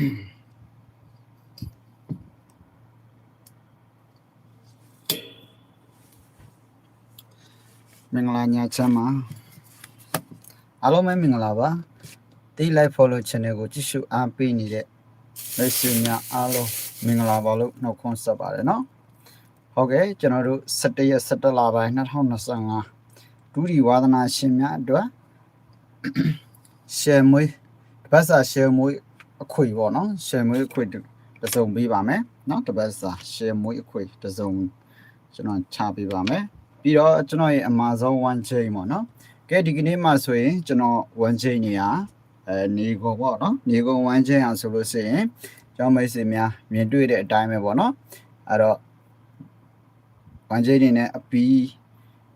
မင်္ဂလာညချမ်းပါအားလုံးပဲမင်္ဂလာပါဒီ live follow channel ကိုကြည့်ရှုအားပေးနေတဲ့မိတ်ဆွေများအားလုံးမင်္ဂလာပါလို့နှုတ်ခွန်းဆက်ပါတယ်နော်ဟုတ်ကဲ့ကျွန်တော်တို့17ရက်17လပိုင်း2025ဒူဒီဝါသနာရှင်များအတွက် share မွေးတစ်ပတ်စာ share မွေး အခွေပေါ့နော် share မွေးအခွေတစ်စုံပေးပါမယ်နော်တစ်ပတ်စာ share မွေးအခွေတစ်စုံကျွန်တော်ချပေးပါမယ်ပြီးတော့ကျွန်တော်ရဲ့ Amazon one chain ပေါ့နော်ကဲဒီကနေ့မှဆိုရင်ကျွန်တော် one chain နေရအဲနေကုန်ပေါ့နော်နေကုန် one chain အောင်ဆိုလို့ရှိရင်ကျွန်တော်မိတ်ဆွေများမြင်တွေ့တဲ့အတိုင်းပဲပေါ့နော်အဲ့တော့ one chain နေနဲ့အပီး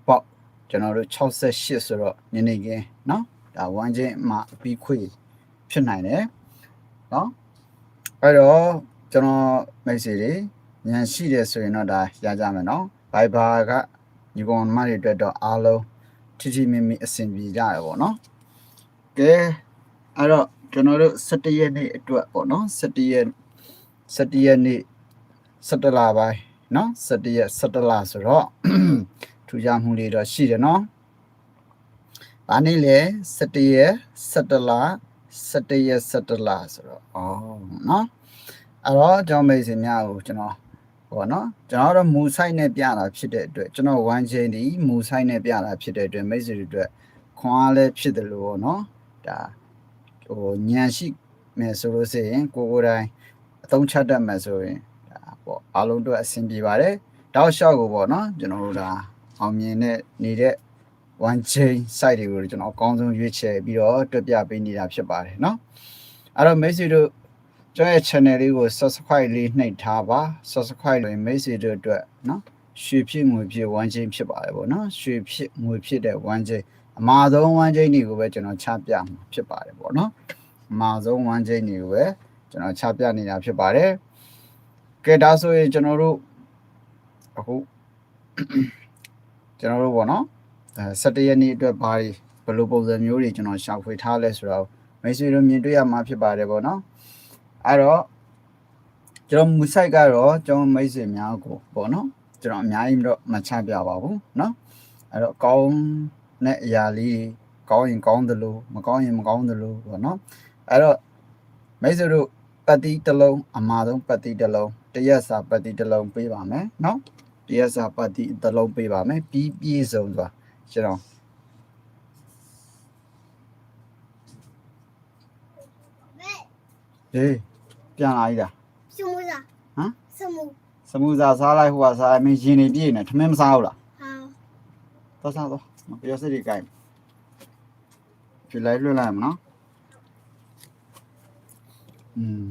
ပေါ့ကျွန်တော်တို့68ဆိုတော့နည်းနည်းကင်းနော်ဒါ one chain မှာအပီးခွေဖြစ်နိုင်တယ် နော်အဲ့တော့ကျွန်တော်မိတ်ဆွေတွေဉာဏ်ရှိတယ်ဆိုရင်တော့ဒါရကြမယ်နော် Viber ကညီကောင်မတွေအတွက်တော့အားလုံးထိထိမိမိအဆင်ပြေကြရပေါ့နော်ကဲအဲ့တော့ကျွန်တော်တို့17ရက်နေ့အတွက်ပေါ့နော်17ရက်17ရက်နေ့17လပိုင်းနော်17ရက်17လဆိုတော့ထူးခြားမှုလေးတော့ရှိတယ်နော်။ဘာနေ့လဲ17ရက်17လ 17ရက်17လဆိုတော့အော်နော်အဲ့တော့ကျွန်တော်မိတ်ဆွေများကိုကျွန်တော်ပေါ့နော်ကျွန်တော်တော့မူဆိုင်နဲ့ပြတာဖြစ်တဲ့အတွက်ကျွန်တော် one chain ဒီမူဆိုင်နဲ့ပြတာဖြစ်တဲ့အတွက်မိတ်ဆွေတွေအတွက်ခွန်အားလည်းဖြစ်တယ်လို့ပေါ့နော်ဒါဟိုညံရှိမယ်ဆိုလို့ရှိရင်ကိုကိုယ်တိုင်အသုံးချတတ်မယ်ဆိုရင်ဒါပေါ့အားလုံးအတွက်အဆင်ပြေပါတယ်တောက်လျှောက်ကိုပေါ့နော်ကျွန်တော်တို့ဒါအောင်မြင်တဲ့နေတဲ့ one chain site တွေကိုကျွန်တော်အကောင်းဆုံးရွေးချယ်ပြီးတော့တွက်ပြပေးနေတာဖြစ်ပါတယ်เนาะအဲ့တော့မိတ်ဆွေတို့ကျွန်တော်ရဲ့ channel လေးကို subscribe လေးနှိပ်ထားပါ subscribe လို့မိတ်ဆွေတို့အတွက်เนาะရွှေဖြစ်ငွေဖြစ် one chain ဖြစ်ပါတယ်ပေါ့เนาะရွှေဖြစ်ငွေဖြစ်တဲ့ one chain အမှားဆုံး one chain တွေကိုပဲကျွန်တော်ချပြမှာဖြစ်ပါတယ်ပေါ့เนาะအမှားဆုံး one chain တွေကိုပဲကျွန်တော်ချပြနေတာဖြစ်ပါတယ်ကဲဒါဆိုရင်ကျွန်တော်တို့အခုကျွန်တော်တို့ပေါ့เนาะ အဲ17ရက်နေ့အတွက်ဘာတွေဘယ်လိုပုံစံမျိုးတွေကျွန်တော်ရှာဖွေထားလဲဆိုတော့မိတ်ဆွေတို့မြင်တွေ့ရမှာဖြစ်ပါတယ်ပေါ့နော်အဲ့တော့ကျွန်တော်မူဆိုင်ကတော့ကျွန်တော်မိတ်ဆွေများကိုပေါ့နော်ကျွန်တော်အများကြီးတော့မချပြပါဘူးနော်အဲ့တော့ကောင်းတဲ့အရာလေးကောင်းရင်ကောင်းသလိုမကောင်းရင်မကောင်းသလိုပေါ့နော်အဲ့တော့မိတ်ဆွေတို့ပတ်တိတစ်လုံးအမှားဆုံးပတ်တိတစ်လုံးတရက်စာပတ်တိတစ်လုံးပေးပါမယ်နော်တရက်စာပတ်တိတစ်လုံးပေးပါမယ်ပြီးပြည့်စုံစွာ ရှင်းအောင်ဟေးပြန်လာကြီးလားစမူစာဟမ်စမူစမူစာစားလိုက်ဟိုကစားမင်းရင်နေပြည့်နေထမင်းမစားဘူးလားဟုတ်သွားစားသွားမပြောစရိကိုင်းဖြူလိုက်လွတ်လိုက်မနော်อืม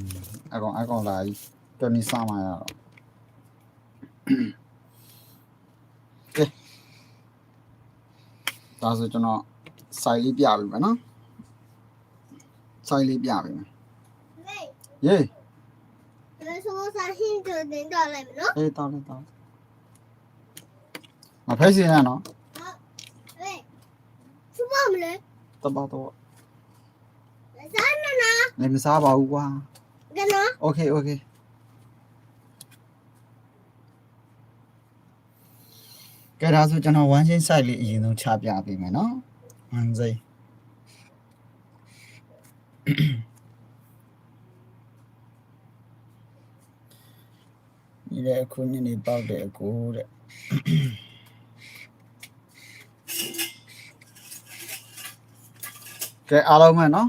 အကောင်အကောင်လာကြီးတော်နေစားမှရတော့ ဒါဆိုကျွန်တော်စိုက်လေးပြပေးမယ်နော်စိုက်လေးပြပေးမယ်ယေးဒါဆိုစာရှင်းကြတင်တော့လိုက်မယ်နော်အေးတောင်းလိုက်တောင်းမဖက်စီရနော်ဟဲ့စပါမလဲတပါတော့စားနနာနေမစားပါဘူးကွာကနော်โอเคโอเค ကဲဒါဆိုကျွန်တော် one chain site လေးအရင်ဆုံးချပြပေးမယ်နော် one chain ဒီလေအခုညနေပေါက်တယ်အကိုတဲ့ကဲအားလုံးပဲနော်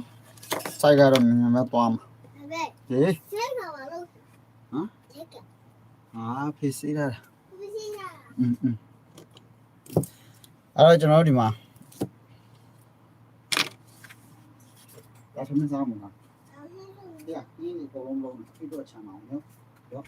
စိုက်ကတော့မြန်မြန်ပဲသွားမှာဟုတ်ကဲ့ဟေးစိုက်ပါပါလို့ဟမ်ဟာဖေးစေးရတာဖေးစေးရတာอืมอืม အဲ့တော့ကျွန်တော်တို့ဒီမှာဒါသမင်းစားမှာလား好，ရအင်းဒီအကုန်လုံးလုံးပြီးတော့ချမ်းအောင်နော်ရော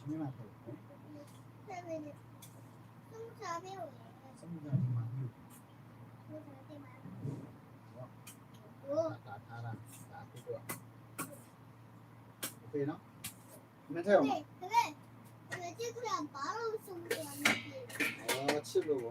ချင်မှာတော့ စားပေးဦး စမ်းကြည့်မှာယူ ဟို တာထားတာဒါပြီးတော့ ပေးနော်မထက်အောင် 네, 근데 왜 찍으면 말로 숨겨야 돼? 아, 칠로 와.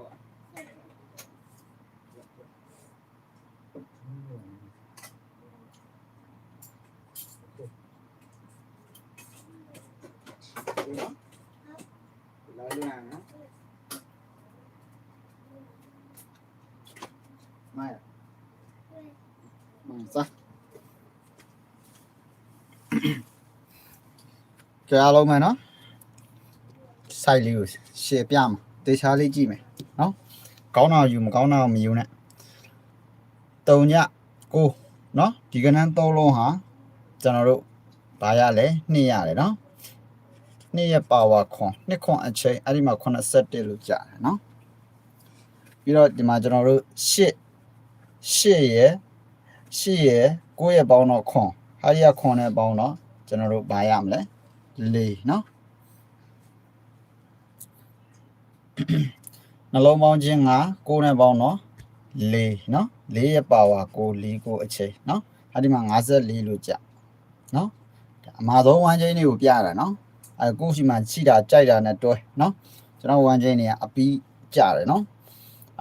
ကြအားလုံးမယ်နော်စိုက်လေးကိုရှေ့ပြမှာတေချာလေးကြည့်မယ်နော်ကောင်းတာယူမကောင်းတာမယူနဲ့တုံညကိုနော်ဒီကနန်းသုံးလုံးဟာကျွန်တော်တို့ဘာရလဲနှိရတယ်နော်နှိရပါဝါခွန်နှစ်ခွန်အချိန်အဲ့ဒီမှာ81လို့ကြားတယ်နော်ပြီးတော့ဒီမှာကျွန်တော်တို့8 8ရယ်8ရယ်9ရယ်ပေါင်းတော့ခွန်ဟာဒီကခွန်နဲ့ပေါင်းတော့ကျွန်တော်တို့ဘာရမလဲ 4နော် နှလုံးပေါင်းခြင်းက6နဲ့ပေါင်းတော့4เนาะ4ရဲ့ပါဝါ6 4ကိုအချိန်เนาะအဲ့ဒီမှာ54လို့ကြာเนาะအမှားဆုံးဝမ်းချင်းတွေကိုပြတာเนาะအဲကိုရှိမှရှိတာကြိုက်တာနဲ့တွဲเนาะကျွန်တော်ဝမ်းချင်းတွေကအပီးကြတယ်เนาะ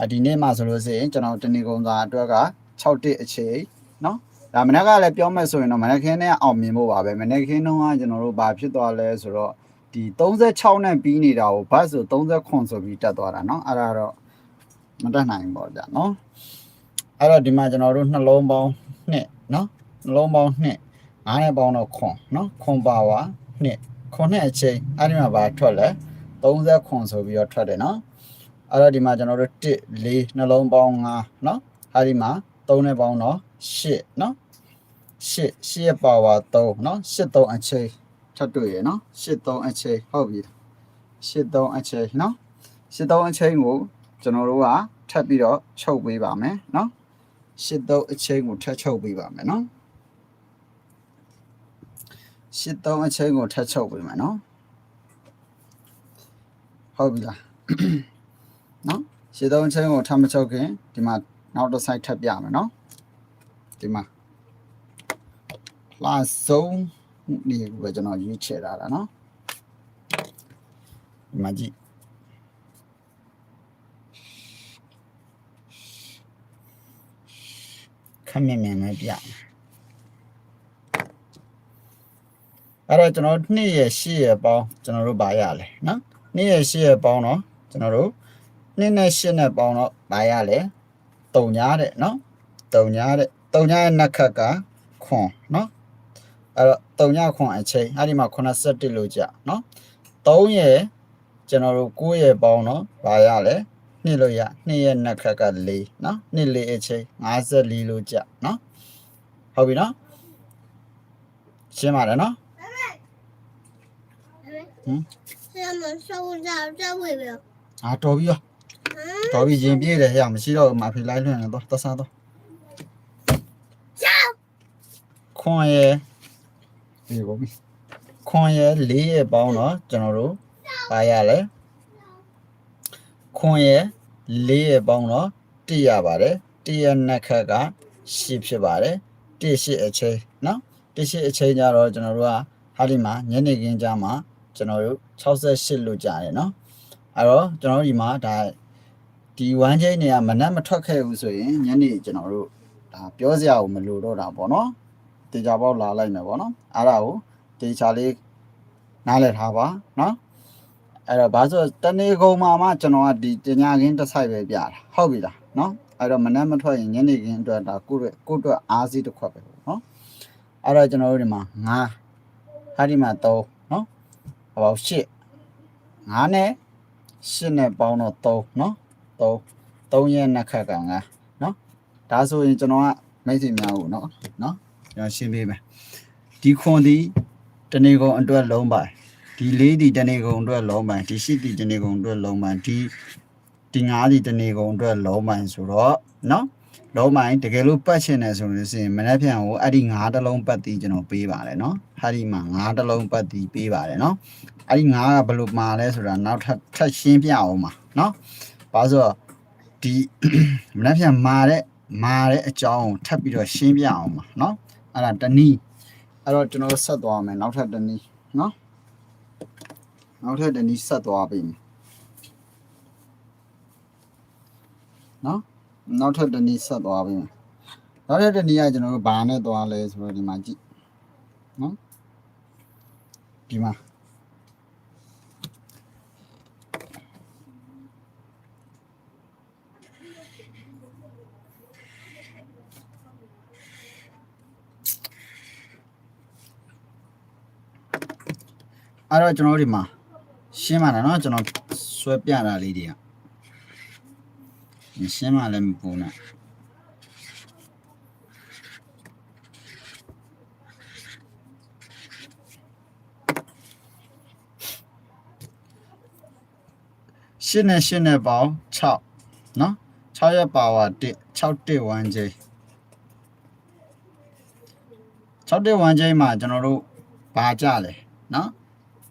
အဒီနေ့မှဆိုလို့ရှိရင်ကျွန်တော်တဏီကုံသာအတွက်က6တစ်အချိန်เนาะ ဒါမနက်ကလည်းပြောမဲ့ဆိုရင်တော့မနက်ခင်းနဲ့အောင်မြင်ဖို့ပါပဲမနက်ခင်းတုန်းကကျွန်တော်တို့ဘာဖြစ်သွားလဲဆိုတော့ ဒီ36နဲ့ပြီးနေတာကိုဘတ်ဆို30ဆိုပြီးတက်သွားတာเนาะအဲ့ဒါတော့မတက်နိုင်ဘူးပေါ့ဗျာเนาะအဲ့တော့ဒီမှာကျွန်တော်တို့နှလုံးပေါင်းနှစ်เนาะနှလုံးပေါင်းနှစ်ငါးနဲ့ပေါင်းတော့ခွန်เนาะခွန်ပါဝါနှစ်ခွန်နဲ့အချိန်အဲ့ဒီမှာဘာထွက်လဲ30ခွန်ဆိုပြီးတော့ထွက်တယ်เนาะအဲ့တော့ဒီမှာကျွန်တော်တို့1 4နှလုံးပေါင်း5เนาะအဲ့ဒီမှာ3နဲ့ပေါင်းတော့8เนาะ 8 8ရဲ့ပါဝါ3เนาะ8 3အချိန် ထပ်တွေ့ရနော်83အချိန်ဟုတ်ပြီ83အချိန်နော်83အချိန်ကိုကျွန်တော်တို့ကထပ်ပြီးတော့ချုပ်ပေးပါမယ်နော်83အချိန်ကိုထပ်ချုပ်ပေးပါမယ်နော်83အချိန်ကိုထပ်ချုပ်ပေးမယ်နော်ဟုတ်ပြီလားနော်83အချိန်ကိုထပ်မချုပ်ခင်ဒီမှာနောက်တစ် site ထပ်ပြမယ်နော်ဒီမှာ လာဆုံး ဒီကိုပဲကျွန်တော်ရွေးချယ်ထားတာเนาะဒီမှာကြည့်ခက်မြန်မြန်နဲ့ပြအဲ့တော့ကျွန်တော်2ရဲ့8ရဲ့ပေါင်းကျွန်တော်တို့ဗာရလဲเนาะ2ရဲ့8ရဲ့ပေါင်းတော့ကျွန်တော်တို့2နဲ့8နဲ့ပေါင်းတော့ဗာရလဲ3ညားတဲ့เนาะ3ညားတဲ့3ညားရဲ့နှစ်ခက်ကခွန်เนาะ အဲ့တော့3ညခွန်အချိန်အဲ့ဒီမှာ81လို့ကြနော်3ရဲ့ကျွန်တော်တို့9ရဲ့ပေါင်းတော့ဘာရလဲနှစ်လို့ရနှစ်ရဲ့နှက်ခက်က4နော်နှစ်4အချိန်54လို့ကြနော်ဟုတ်ပြီနော်ရှင်းပါတယ်နော်ဟမ်ဆရာမဆောက်ကြကြဝေပဲအာတော်ပြီရောတော်ပြီရင်ပြေးတယ်ဟဲ့မရှိတော့မှာဖေးလိုက်လွှင့်နေတော့တဆာတော့ခွန်ရဲ့ ဒီဘောပြီခွန်ရဲ့4ရဲ့ပေါင်းတော့ကျွန်တော်တို့ဗာရလဲခွန်ရဲ့4ရဲ့ပေါင်းတော့1ရပါတယ်1ရဲ့နှစ်ခက်က10ဖြစ်ပါတယ်1 8အချိန်နော်1 8အချိန်ကြတော့ကျွန်တော်တို့ကဟာဒီမှာညနေခင်းကြမှာကျွန်တော်တို့68လို့ကြာတယ်နော်အဲ့တော့ကျွန်တော်တို့ဒီမှာဒါဒီ1ချိန်နေကမနက်မထွက်ခဲ့ဘူးဆိုရင်ညနေကျွန်တော်တို့ဒါပြောစရာကိုမလိုတော့တာပေါ့နော် တေချာပေါက်လာလိုက်မယ်ပေါ့နော်အဲ့ဒါကိုတေချာလေးနားလည်ထားပါနော်အဲ့တော့ဘာဆိုတနေ့ကုန်မှာမှကျွန်တော်ကဒီတညာခင်းတစ်ဆိုင်ပဲပြတာဟုတ်ပြီလားနော်အဲ့တော့မနှက်မထွက်ရင်ညနေခင်းအတွက်ဒါကိုယ့်အတွက်ကိုယ့်အတွက်အားစီးတစ်ခွက်ပဲပေါ့နော်အဲ့တော့ကျွန်တော်တို့ဒီမှာငါးဟာဒီမှာ3နော်ဟောရှစ်ငါးနဲ့ရှစ်နဲ့ပေါင်းတော့3နော်3 3ရဲ့နှစ်ခက်ကငါးနော်ဒါဆိုရင်ကျွန်တော်ကမိတ်ဆွေများကိုနော်နော် ကျွန်တော်ရှင်းပေးမယ်ဒီခွန်ဒီတနေကုန်အတွက်လုံးပိုင်ဒီလေးဒီတနေကုန်အတွက်လုံးပိုင်ဒီရှစ်ဒီတနေကုန်အတွက်လုံးပိုင်ဒီဒီငါးဒီတနေကုန်အတွက်လုံးပိုင်ဆိုတော့နော်လုံးပိုင်တကယ်လို့ပတ်ချင်တယ်ဆိုလို့ရှိရင်မနေ့ပြန်ကိုအဲ့ဒီငါးတစ်လုံးပတ်ပြီးကျွန်တော်ပေးပါတယ်နော်ဟာဒီမှာငါးတစ်လုံးပတ်ပြီးပေးပါတယ်နော်အဲ့ဒီငါးကဘယ်လိုမှာလဲဆိုတာနောက်ထပ်ထပ်ရှင်းပြအောင်ပါနော်ဘာလို့ဆိုတော့ဒီမနေ့ပြန်မာတဲ့မာတဲ့အကြောင်းကိုထပ်ပြီးတော့ရှင်းပြအောင်ပါနော် အဲ့ဒါတနည်းအဲ့တော့ကျွန်တော်ဆက်သွားမယ်နောက်ထပ်တနည်းနော်နောက်ထပ်တနည်းဆက်သွားပြီနော်နောက်ထပ်တနည်းဆက်သွားပြီနောက်ထပ်တနည်းကကျွန်တော်တို့ဘာနဲ့သွားလဲဆိုတော့ဒီမှာကြည့်နော်ဒီမှာ အဲ့တော့ကျွန်တော်တို့ဒီမှာရှင်းပါလားเนาะကျွန်တော်ဆွဲပြတာလေးတွေကရှင်းမှလည်းမပူနဲ့ရှင်းနဲ့ရှင်းနဲ့ပေါင်း6เนาะ6ရက်ပါဝါ1 6တက်1ချိန်6တက်1ချိန်မှာကျွန်တော်တို့ဘာကြလဲเนาะ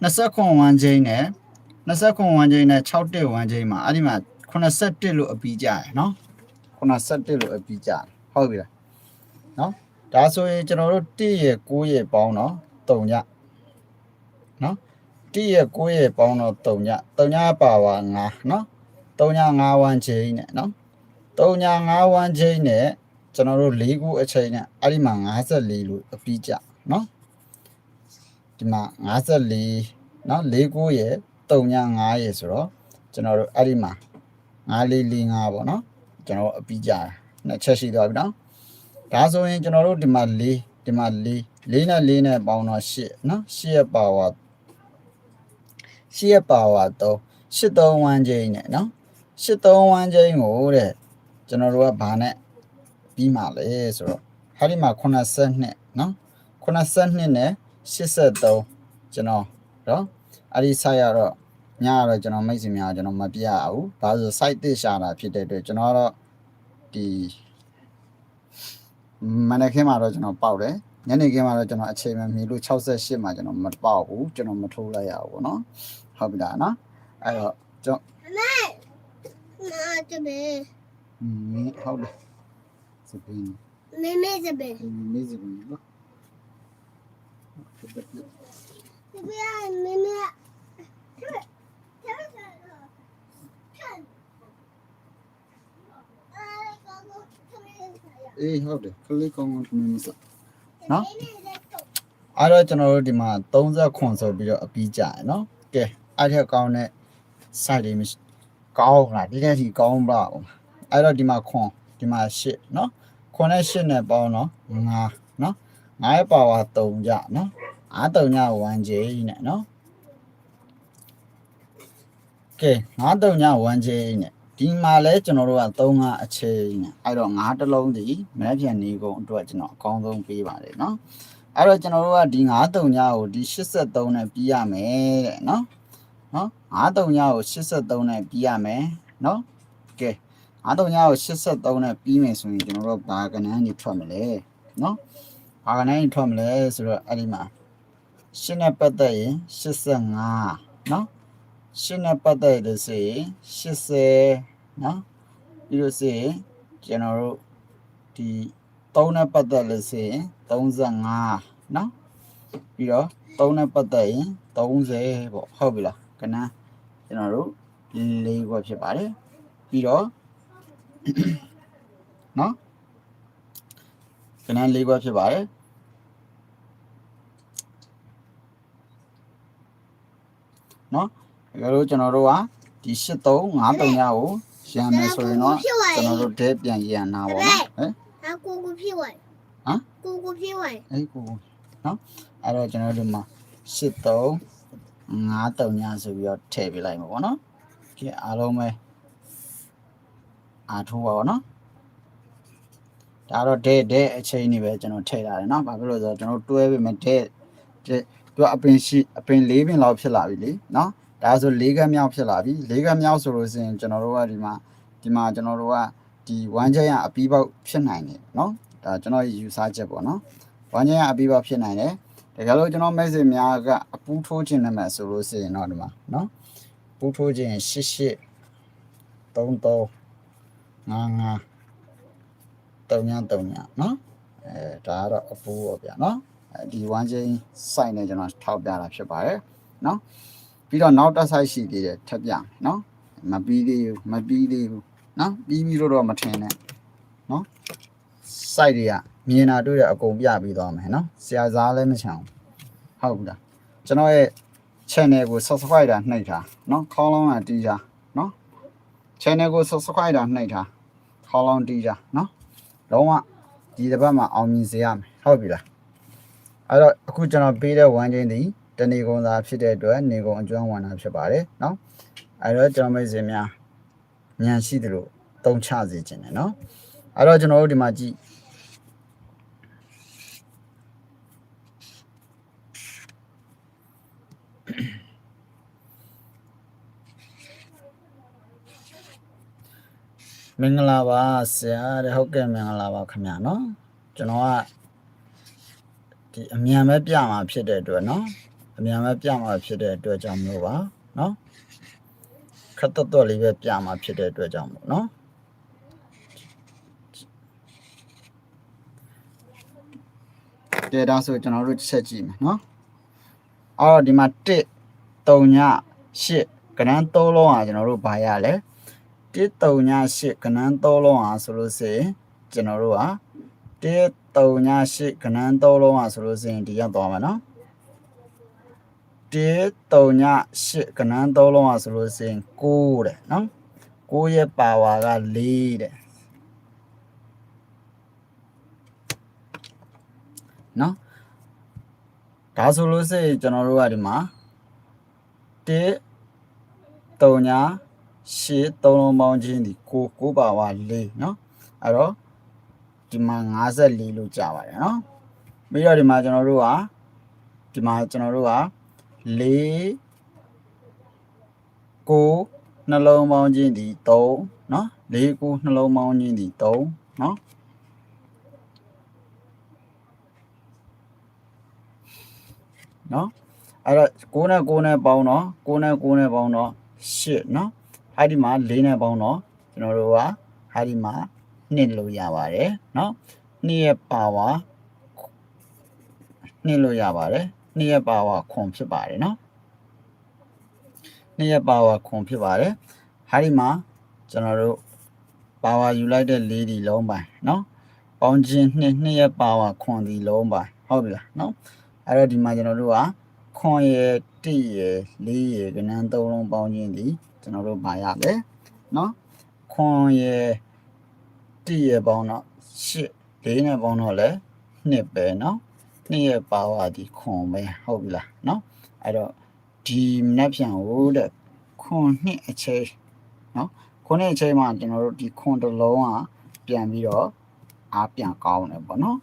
29ဝမ်းကျိန်းနဲ့29ဝမ်းကျိန်းနဲ့61ဝမ်းကျိန်းမှာအဲ့ဒီမှာ81လို့အပြီးကြရယ်နော်81လို့အပြီးကြတယ်ဟုတ်ပြီလားနော်ဒါဆိုရင်ကျွန်တော်တို့1ရဲ့9ရဲ့ပေါင်းတော့3ညနော်1ရဲ့9ရဲ့ပေါင်းတော့3ည3ညပါပါ9နော်3ည5ဝမ်းကျိန်းနဲ့နော်3ည5ဝမ်းကျိန်းနဲ့ကျွန်တော်တို့၄ခုအချိန်နဲ့အဲ့ဒီမှာ54လို့အပြီးကြနော် ဒီမှာ54เนาะ၄ခုရဲ့3ည9ရဲ့ဆိုတော့ကျွန်တော်တို့အဲ့ဒီမှာ9လေးလေး5ပေါ့နော်ကျွန်တော်အပြီးကြတယ်နှစ်ချက်ရှိသွားပြီနော်ဒါဆိုရင်ကျွန်တော်တို့ဒီမှာ4ဒီမှာ4 4နဲ့4နဲ့ပေါင်းတော့8နော်8ရဲ့ပါဝါ8ရဲ့ပါဝါ3 8 3ဝန်းချင်းနဲ့နော်8 3ဝန်းချင်းကိုတဲ့ကျွန်တော်တို့ကဘာနဲ့ပြီးမှလဲဆိုတော့ဟာဒီမှာ82နော်82နဲ့ 83ကျွန်တော်နော်အဲ့ဒီ site ရတော့ညကတော့ကျွန်တော်မိတ်ဆွေများကျွန်တော်မပြရဘူး။ဘာလို့ site တစ်ရှာတာဖြစ်တဲ့အတွက်ကျွန်တော်ကတော့ဒီမနက်ခင်းမှာတော့ကျွန်တော်ပေါက်တယ်။ညနေခင်းမှာတော့ကျွန်တော်အချိန်မမီလို့68မှာကျွန်တော်မပေါက်ဘူး။ကျွန်တော်မထိုးလိုက်ရဘူးပေါ့နော်။ဟုတ်ပြီလားနော်။အဲ့တော့ကျွန်တော်မမနာတမေ။ဟင်းဟုတ်တယ်။စပင်းမေမေစပင်းမေမေစပင်းနော်။ 这边妹妹这边这边看哎哥哥这边呀 အေးဟုတ်တယ်ခလေးကောင်းကောင်းသမီးမစ နော် 妹妹在动 အဲ့တော့ကျွန်တော်တို့ဒီမှာ30ခွန်ဆိုပြီးတော့အပြီးကြရနော်ကဲအဲ့ထက်ကောင်းတဲ့ site တွေမရှိကောင်းလားဒီတဲ့ဒီကောင်းပါဦးအဲ့တော့ဒီမှာခွန်ဒီမှာ8နော်ခွန်နဲ့8နဲ့ပေါင်းတော့9နော်9ရဲ့ပါဝါ3ကြနော် အား3ည1 J နဲ့နော်ကဲ9 3ည1 J နဲ့ဒီမှာလဲကျွန်တော်တို့က3 5အချိန်နဲ့အဲ့တော့9တစ်လုံးဒီမနေ့ပြန်နေကုန်အတွက်ကျွန်တော်အကောင်းဆုံးပေးပါတယ်နော်အဲ့တော့ကျွန်တော်တို့ကဒီ93ညကိုဒီ83နဲ့ပြီးရမယ်တဲ့နော်နော်93ညကို83နဲ့ပြီးရမယ်နော်ကဲ93ညကို83နဲ့ပြီးမယ်ဆိုရင်ကျွန်တော်တို့ဘာကနန်းကြီးထွက်မလဲနော်ဘာကနန်းကြီးထွက်မလဲဆိုတော့အဲ့ဒီမှာ ရှင်းနဲ့ပတ်သက်ရင်85နော်ရှင်းနဲ့ပတ်သက်လို့ဆိုရင်80နော်ပြီးလို့ဆိုရင်ကျွန်တော်တို့ဒီ3နဲ့ပတ်သက်လို့ဆိုရင်35နော်ပြီးတော့3နဲ့ပတ်သက်ရင်30ပေါ့ဟုတ်ပြီလားကနန်းကျွန်တော်တို့၄ခွက်ဖြစ်ပါတယ်ပြီးတော့နော်ကနန်း၄ခွက်ဖြစ်ပါတယ် နော်တကယ်လို့ကျွန်တော်တို့ကဒီ8353ညကိုရန်မယ်ဆိုရင်တော့ကျွန်တော်တို့ဒဲပြန်ရန်နာပါတော့ဟဲ့အကူကူဖြစ်ဝိုင်ဟမ်ကိုကိုဖြစ်ဝိုင်အေးကိုနော်အဲ့တော့ကျွန်တော်တို့မှာ8353ညဆိုပြီးတော့ထည့်ပေးလိုက်မှာပေါ့နော်ကြည့်အားလုံးပဲအားထိုးပါတော့နော်ဒါတော့ဒဲဒဲအချိန်နေပဲကျွန်တော်ထည့်ထားတယ်နော်ဘာဖြစ်လို့လဲဆိုတော့ကျွန်တော်တွဲပေးမယ်ဒဲ သူကအပင်ရှိအပင်၄ပင်လောက်ဖြစ်လာပြီလေနော်ဒါဆို၄ကမ်းမြောက်ဖြစ်လာပြီ၄ကမ်းမြောက်ဆိုလို့ဆိုရင်ကျွန်တော်တို့ကဒီမှာဒီမှာကျွန်တော်တို့ကဒီဝမ်းကျန်းရအပီးပေါက်ဖြစ်နိုင်တယ်နော်ဒါကျွန်တော်ယူဆချက်ပေါ့နော်ဝမ်းကျန်းရအပီးပေါက်ဖြစ်နိုင်တယ်တကယ်လို့ကျွန်တော် message များကအပူးထိုးခြင်းနဲ့မှဆိုလို့ဆိုရင်တော့ဒီမှာနော်ပူးထိုးခြင်းရှစ်ရှစ်သုံးသုံးငါးငါးတုံညာတုံညာနော်အဲဒါကတော့အပူပေါ့ဗျာနော် ဒီဝမ်းချင်း site နဲ့ကျွန်တော်ထောက်ပြတာဖြစ်ပါတယ်เนาะပြီးတော့နောက်တစ် site ရှိသေးတယ်ထပ်ပြမယ်เนาะမပြီးသေးဘူးမပြီးသေးဘူးเนาะပြီးပြီးလို့တော့မထင်နဲ့เนาะ site တွေကမြင်တာတွေ့ရအကုန်ပြပြီးသွားမယ်เนาะဆရာစားလည်းမချအောင်ဟုတ်ဘူးလားကျွန်တော်ရဲ့ channel ကို subscribe တာနှိပ်ထားเนาะခေါင်းလုံးကတီးထားเนาะ channel ကို subscribe တာနှိပ်ထားခေါင်းလုံးတီးထားเนาะ လုံးဝဒီတစ်ပတ်မှာအောင်မြင်စေရမယ်ဟုတ်ပြီလား အဲ့တော့အခုကျွန်တော်ပေးတဲ့ဝမ်းချင်းသည်တဏီကုံသာဖြစ်တဲ့အတွက်နေကုံအကျွမ်းဝင်တာဖြစ်ပါတယ်နော်အဲ့တော့ကျွန်တော်မိတ်ဆွေများဉာဏ်ရှိသလိုသုံးချစေခြင်းနဲ့နော်အဲ့တော့ကျွန်တော်တို့ဒီမှာကြည့်မင်္ဂလာပါဆရာတဲ့ဟုတ်ကဲ့မင်္ဂလာပါခင်ဗျာနော်ကျွန်တော်က ဒီအမြန်ပဲပြမှာဖြစ်တဲ့အတွက်နော်အမြန်ပဲပြမှာဖြစ်တဲ့အတွက်ကြောင့်မလို့ပါနော်ခက်တော့တော့လေးပဲပြမှာဖြစ်တဲ့အတွက်ကြောင့်မို့နော်တဲ့ဒါဆိုကျွန်တော်တို့ချက်ကြည့်မယ်နော်အဲ့တော့ဒီမှာ1 3ည8ကဏန်း3လုံးဟာကျွန်တော်တို့ဘာရလဲ1 3ည8ကဏန်း3လုံးဟာဆိုလို့ဆိုရင်ကျွန်တော်တို့ဟာ1 က138ကဏန်း3လုံးอ่ะဆိုလို့ရှိရင်ဒီရောက်သွားမှာเนาะ138ကဏန်း3လုံးอ่ะဆိုလို့ရှိရင်6တဲ့เนาะ6ရဲ့ပါဝါက4တဲ့เนาะဒါဆိုလို့ရှိရင်ကျွန်တော်တို့ကဒီမှာ1 3ညာရှေ့သုံးလုံးပေါင်းချင်းဒီကိုကိုပါဝါ၄เนาะအဲ့တော့ ဒီမှာ54လို့ကြာပါတယ်เนาะပြီးတော့ဒီမှာကျွန်တော်တို့ကဒီမှာကျွန်တော်တို့က၄ကိုနှလုံးပေါင်းချင်းဒီ3เนาะ၄ကိုနှလုံးပေါင်းချင်းဒီ3เนาะเนาะအဲ့တော့6နဲ့6နဲ့ပေါင်းတော့6နဲ့6နဲ့ပေါင်းတော့8เนาะဟာဒီမှာ၄နဲ့ပေါင်းတော့ကျွန်တော်တို့ကဟာဒီမှာ နှစ်လို့ရပါတယ်เนาะနှစ်ရဲ့ပါဝါနှစ်လို့ရပါတယ်နှစ်ရဲ့ပါဝါခွန်ဖြစ်ပါတယ်เนาะနှစ်ရဲ့ပါဝါခွန်ဖြစ်ပါတယ်ဟာဒီမှာကျွန်တော်တို့ပါဝါယူလိုက်တဲ့လေးဒီလုံးပိုင်เนาะပေါင်းခြင်းနှစ်နှစ်ရဲ့ပါဝါခွန်ဒီလုံးပိုင်ဟုတ်ပြီလားเนาะအဲ့တော့ဒီမှာကျွန်တော်တို့ကခွန်ရဲ့တိရဲ့လေးရဲ့ကဏ္ဍသုံးလုံးပေါင်းခြင်းဒီကျွန်တော်တို့ပါရလဲเนาะခွန်ရဲ့ တိရဲ့ပေါင်းတော့ရှစ်လေးနဲ့ပေါင်းတော့လဲနှစ်ပဲเนาะနှစ်ရဲ့ပါဝါဒီခွန်ပဲဟုတ်ပြီလားเนาะအဲ့တော့ဒီမနှက်ပြန်ဟိုတဲ့ခွန်နှစ်အချိန်เนาะခွန်နှစ်အချိန်မှာကျွန်တော်တို့ဒီခွန်တစ်လုံးอ่ะပြန်ပြီးတော့အားပြန်ကောင်းတယ်ပေါ့เนาะ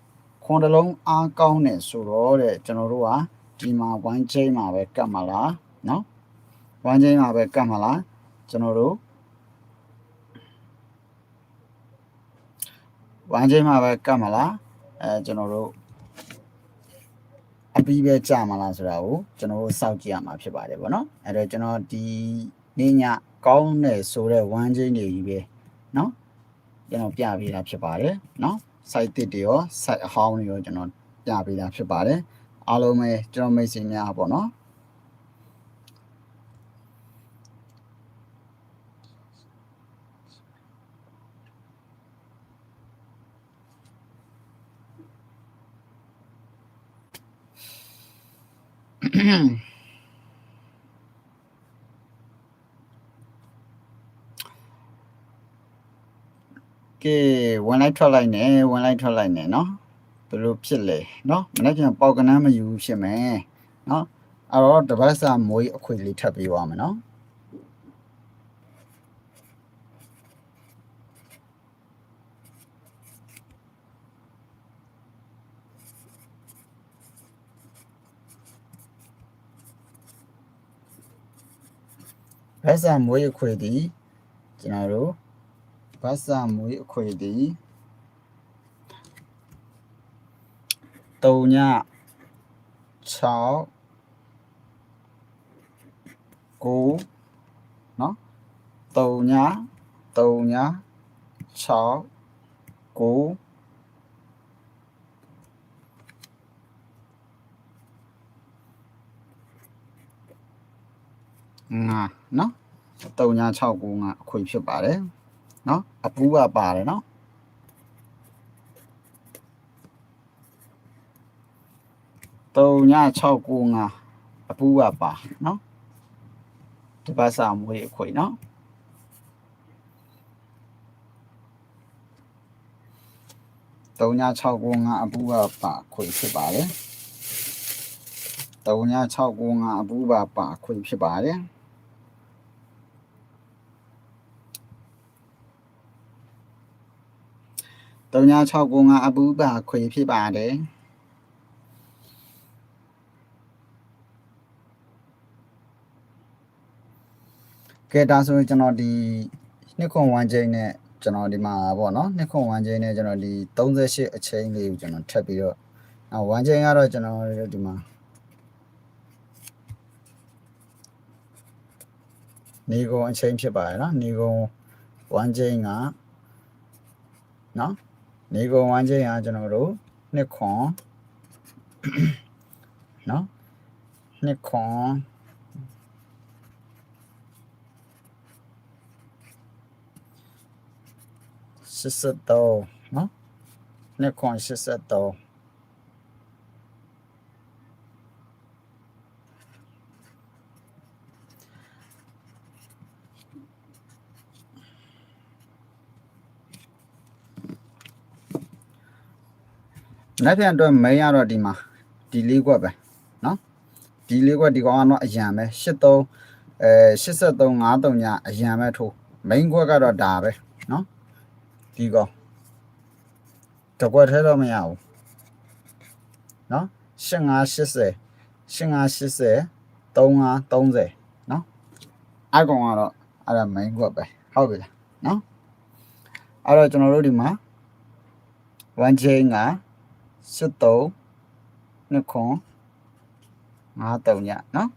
ခွန်တစ်လုံးအားကောင်းတယ်ဆိုတော့တဲ့ကျွန်တော်တို့ကဒီမှာ1 chain မှာပဲကတ်မလားเนาะ1 chain မှာပဲကတ်မလားကျွန်တော်တို့ ဝမ်းချင်းမှာပဲကတ်မလားအဲကျွန်တော်တို့အပီးပဲကြာမလားဆိုတာကိုကျွန်တော်တို့စောင့်ကြည့်ရမှာဖြစ်ပါတယ်ဗောနော်အဲ့တော့ကျွန်တော်ဒီနေ့ညကောင်းတယ်ဆိုတော့ဝမ်းချင်းတွေကြီးပဲเนาะကျွန်တော်ပြပေးတာဖြစ်ပါတယ်เนาะ site တစ်တွေရော site အဟောင်းတွေရောကျွန်တော်ပြပေးတာဖြစ်ပါတယ်အားလုံးပဲကျွန်တော်မိတ်ဆွေများပေါ့နော် ကဲဝင်လိုက်ထွက်လိုက်နေဝင်လိုက်ထွက်လိုက်နေเนาะဘယ်လိုဖြစ်လဲเนาะမနေ့ကပေါက်ကနန်းမယူဘူးဖြစ်မယ်เนาะအဲ့တော့တပတ်စာမွေးအခွေလေးထပ်ပေးပါမယ်เนาะ ဘတ်စာမွေးအခွေသည်ကျွန်တော်တို့ဘတ်စာမွေးအခွေသည်တုံည6 9နော်တုံညတုံည6 9 ငါနော်တုံည6 9ငါအခွေဖြစ်ပါတယ်နော်အပူကပါတယ်နော်တုံည6 9ငါအပူကပါနော်ဒီပါစာမွေးအခွေနော်တုံည6 9ငါအပူကပါအခွေဖြစ်ပါတယ်တုံည6 9ငါအပူကပါအခွေဖြစ်ပါတယ် 3995အပူပါခွေဖြစ်ပါတယ်ကဲဒါဆိုရင်ကျွန်တော်ဒီနှစ်ခွန်ဝမ်းချိန်နဲ့ကျွန်တော်ဒီမှာပေါ့နော်နှစ်ခွန်ဝမ်းချိန်နဲ့ကျွန်တော်ဒီ38အချိန်လေးကိုကျွန်တော်ထပ်ပြီးတော့အဲဝမ်းချိန်ကတော့ကျွန်တော်ဒီမှာနေကုန်အချိန်ဖြစ်ပါတယ်နော်နေကုန်ဝမ်းချိန်ကနော် နေကုန်ဝမ်းချင်းကကျွန်တော်တို့နှစ်ခွန်နော်နှစ်ခွန်83နော်နှစ်ခွန်83 လက်ပြန်အတွက်မဲရတော့ဒီမှာဒီလေးခွက်ပဲနော်ဒီလေးခွက်ဒီကောင်ကတော့အရန်ပဲ83အဲ83 53ညအရန်ပဲထိုး main ခွက်ကတော့ဒါပဲနော်ဒီကောင်တကွက်ထဲတော့မရဘူးနော်8580 8580 3530နော်အကောင်ကတော့အဲ့ဒါ main ခွက်ပဲဟုတ်ပြီလားနော်အဲ့တော့ကျွန်တော်တို့ဒီမှာ1 chain က 83နှစ်ခွန်53ညနော်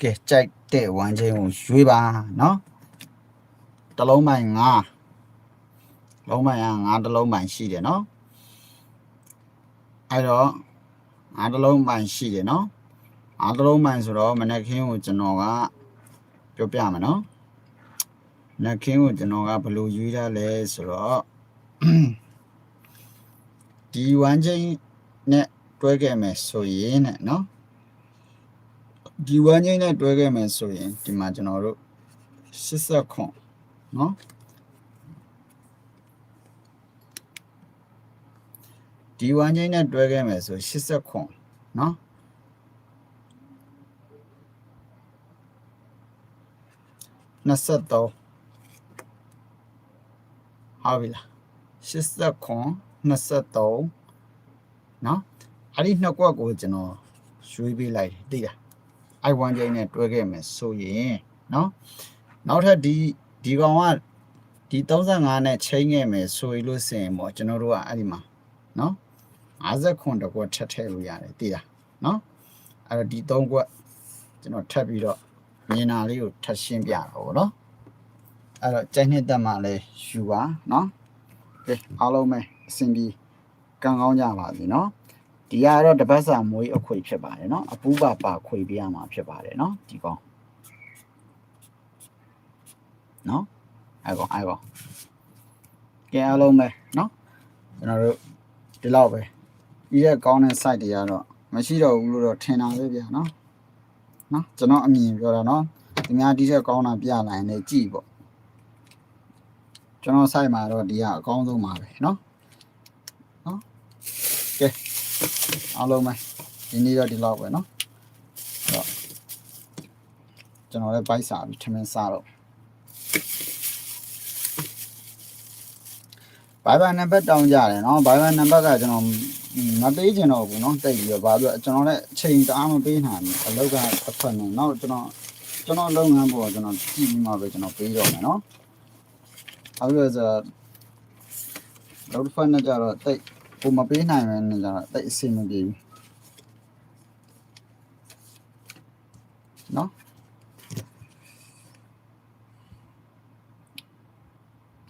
ကဲကြိုက်တဲ့ဝမ်းချင်းကိုရွေးပါနော်တစ်လုံးပိုင်5လုံးပိုင်က5တစ်လုံးပိုင်ရှိတယ်နော်အဲ့တော့5တစ်လုံးပိုင်ရှိတယ်နော်5တစ်လုံးပိုင်ဆိုတော့မနေ့ခင်းကိုကျွန်တော်ကပြောပြမယ်နော် နက်ခင်းကိုကျွန်တော်ကဘယ်လိုရွေးထားလဲဆိုတော့ဒီဝမ်းချင်းနဲ့တွဲခဲ့မယ်ဆိုရင်နဲ့နော်ဒီဝမ်းချင်းနဲ့တွဲခဲ့မယ်ဆိုရင်ဒီမှာကျွန်တော်တို့80ခွန်နော်ဒီဝမ်းချင်းနဲ့တွဲခဲ့မယ်ဆို80ခွန်နော်23 ဟုတ်ပြီလား80ခွန်23နော်အဲ့ဒီနှစ်ကွက်ကိုကျွန်တော်ရွှေ့ပေးလိုက်တယ်သိလားအိုင်ဝမ်ချိန်နဲ့တွဲခဲ့မယ်ဆိုရင်နော်နောက်ထပ်ဒီဒီကောင်ကဒီ35နဲ့ချိန်ခဲ့မယ်ဆိုရင်လို့စင်ပေါ့ကျွန်တော်တို့ကအဲ့ဒီမှာနော်50ခွန်တစ်ကွက်ထပ်ထည့်လို့ရတယ်သိလားနော်အဲ့တော့ဒီ3ကွက်ကျွန်တော်ထပ်ပြီးတော့မြင်တာလေးကိုထပ်ရှင်းပြတော့ဗောနော် အဲ့တော့ကြိုက်နှစ်တက်မှလည်းယူပါเนาะကဲအားလုံးပဲအဆင်ပြေကံကောင်းကြပါစေเนาะဒီကတော့တပတ်စာမွေးအခွေဖြစ်ပါတယ်เนาะအပူပါပါခွေပြရမှာဖြစ်ပါတယ်เนาะဒီကောင်เนาะအဲ့ကောင်အဲ့ကောင်ကဲအားလုံးပဲเนาะကျွန်တော်တို့ဒီလောက်ပဲဒီရက်ကောင်းတဲ့ site တွေကတော့မရှိတော့ဘူးလို့တော့ထင်တာပဲဗျာเนาะเนาะကျွန်တော်အမြင်ပြောတာเนาะဒီများဒီရက်ကောင်းတာပြလာရင်လည်းကြည့်ပေါ့ ကျွန်တော် site မှာတော့ဒီကအကောင်းဆုံးပါပဲเนาะเนาะကဲအားလုံးပဲဒီနေ့တော့ဒီလောက်ပဲเนาะအဲ့တော့ကျွန်တော်လည်းဘိုက်စာပြီးထမင်းစားတော့ဘိုင်ဘိုင်နံပါတ်တောင်းကြတယ်เนาะဘိုင်ဘိုင်နံပါတ်ကကျွန်တော် မပေးချင်တော့ဘူးเนาะတိတ်ပြီးတော့ဘာလို့လဲကျွန်တော်လည်းအချိန်တအားမပေးနိုင်ဘူးအလုပ်ကတစ်ဖက်နဲ့နောက်ကျွန်တော်ကျွန်တော်လုပ်ငန်းပေါ်ကျွန်တော်ကြည့်ပြီးမှပဲကျွန်တော်ပေးတော့မယ်เนาะ ဘာလို့လဲဆိုတော့လောက်ဖန်နဲ့ကြတော့တိတ်ကိုမပေးနိုင်မယ်နဲ့ကြတော့တိတ်အဆင်မပြေဘူးနော်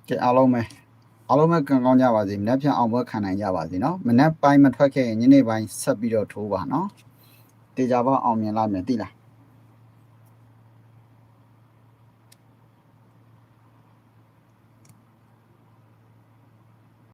ကဲအားလုံးပဲအားလုံးပဲကံကောင်းကြပါစေမနက်ဖြန်အောင်ပွဲခံနိုင်ကြပါစေနော်မနက်ပိုင်းမထွက်ခဲ့ရင်ညနေပိုင်းဆက်ပြီးတော့ထိုးပါနော်တေချာပါအောင်မြင်လိုက်မယ်တိလား